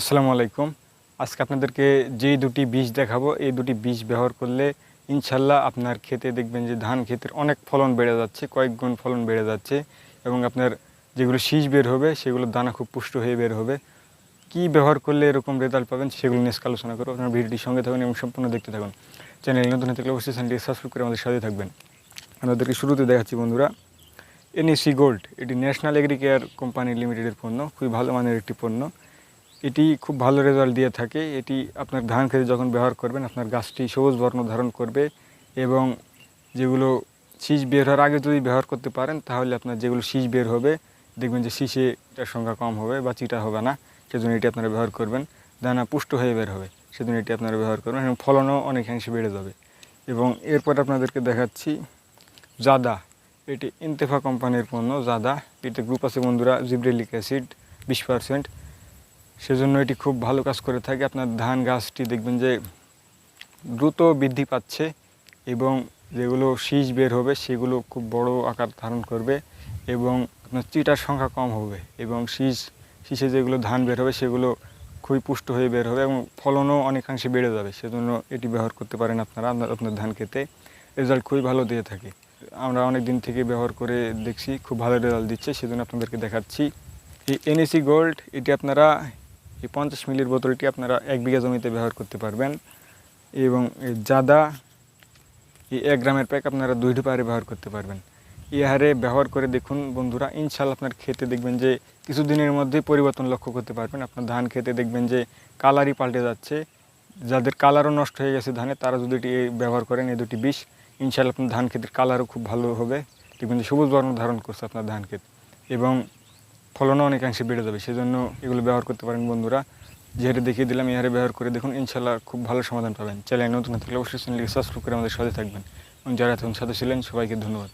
আসসালামু আলাইকুম। আজকে আপনাদেরকে যেই দুটি বীজ দেখাবো, এই দুটি বীজ ব্যবহার করলে ইনশাল্লাহ আপনার ক্ষেতে দেখবেন যে ধান ক্ষেতের অনেক ফলন বেড়ে যাচ্ছে, কয়েক গুণ ফলন বেড়ে যাচ্ছে এবং আপনার যেগুলো শীষ বের হবে সেগুলো দানা খুব পুষ্ট হয়ে বের হবে। কি ব্যবহার করলে এরকম রেজাল্ট পাবেন সেগুলো নিয়ে আলোচনা করব। আপনার ভিডিওটির সঙ্গে থাকুন এবং সম্পূর্ণ দেখতে থাকুন। চ্যানেল নতুন থাকলে অবশ্যই চ্যানেলটি সাবস্ক্রাইব করে আমাদের সাথে থাকবেন। আপনাদেরকে শুরুতে দেখাচ্ছি বন্ধুরা এনএসি গোল্ড এটি ন্যাশনাল এগ্রিকেয়ার কোম্পানি লিমিটেডের পণ্য, খুবই ভালো মানের একটি পণ্য। এটি খুব ভালো রেজাল্ট দিয়ে থাকে। এটি আপনার ধান খেতে যখন ব্যবহার করবেন, আপনার গাছটি সবুজ বর্ণ ধারণ করবে এবং যেগুলো শীষ বের হওয়ার আগে যদি ব্যবহার করতে পারেন, তাহলে আপনার যেগুলো শীষ বের হবে, দেখবেন যে শীষে এটার সংখ্যা কম হবে বা চিটা হবে না, সেজন্য এটি আপনারা ব্যবহার করবেন। দানা পুষ্ট হয়ে বের হবে, সেজন্য এটি আপনারা ব্যবহার করবেন এবং ফলনও অনেকাংশে বেড়ে যাবে। এবং এরপর আপনাদেরকে দেখাচ্ছি জাদা। এটি ইন্তেফা কোম্পানির পণ্য, জাদা। এতে গ্রুপ আছে বন্ধুরা, জিব্রেলিক অ্যাসিড বিশ পার্সেন্ট সেজন্য এটি খুব ভালো কাজ করে থাকে। আপনার ধান গাছটি দেখবেন যে দ্রুত বৃদ্ধি পাচ্ছে এবং যেগুলো শীষ বের হবে সেগুলো খুব বড় আকার ধারণ করবে এবং আপনার চিটার সংখ্যা কম হবে এবং শীষ, শীষে যেগুলো ধান বের হবে সেগুলো খুবই পুষ্ট হয়ে বের হবে এবং ফলনও অনেকাংশে বেড়ে যাবে। সেজন্য এটি ব্যবহার করতে পারেন আপনারা, আপনার আপনার ধান খেতে। রেজাল্ট খুবই ভালো দিয়ে থাকে। আমরা অনেক দিন থেকে ব্যবহার করে দেখছি, খুব ভালো রেজাল্ট দিচ্ছে। সেজন্য আপনাদেরকে দেখাচ্ছি। এই এনএসি গোল্ড এটি আপনারা এই পঞ্চাশ মিলির বোতলটি আপনারা এক বিঘা জমিতে ব্যবহার করতে পারবেন। এবং জাদা, এই এক গ্রামের প্যাক আপনারা দুই পাহাড়ে ব্যবহার করতে পারবেন। এই হারে ব্যবহার করে দেখুন বন্ধুরা ইনশাল্লাহ আপনার খেতে দেখবেন যে কিছুদিনের মধ্যেই পরিবর্তন লক্ষ্য করতে পারবেন। আপনার ধান খেতে দেখবেন যে কালারই পাল্টে যাচ্ছে। যাদের কালারও নষ্ট হয়ে গেছে ধানে, তারা যদি এটি ব্যবহার করেন এই দুটি বিষ ইনশাল্লাহ আপনার ধান ক্ষেতের কালারও খুব ভালো হবে। দেখবেন যে সবুজ বর্ণ ধারণ করছে আপনার ধান ক্ষেত এবং ফলনও অনেকাংশে বেড়ে যাবে সেই জন্য এগুলো ব্যবহার করতে পারেন বন্ধুরা। যেহেতু দেখিয়ে দিলাম, এই হারে ব্যবহার করে দেখুন ইনশাল্লাহ খুব ভালো সমাধান পাবেন। চ্যানেল নতুন থাকলে অবশ্যই চ্যানেলকে সাবস্ক্রাইব করে আমাদের সাথে থাকবেন। এবং যারা এখন সাথে ছিলেন, সবাইকে ধন্যবাদ।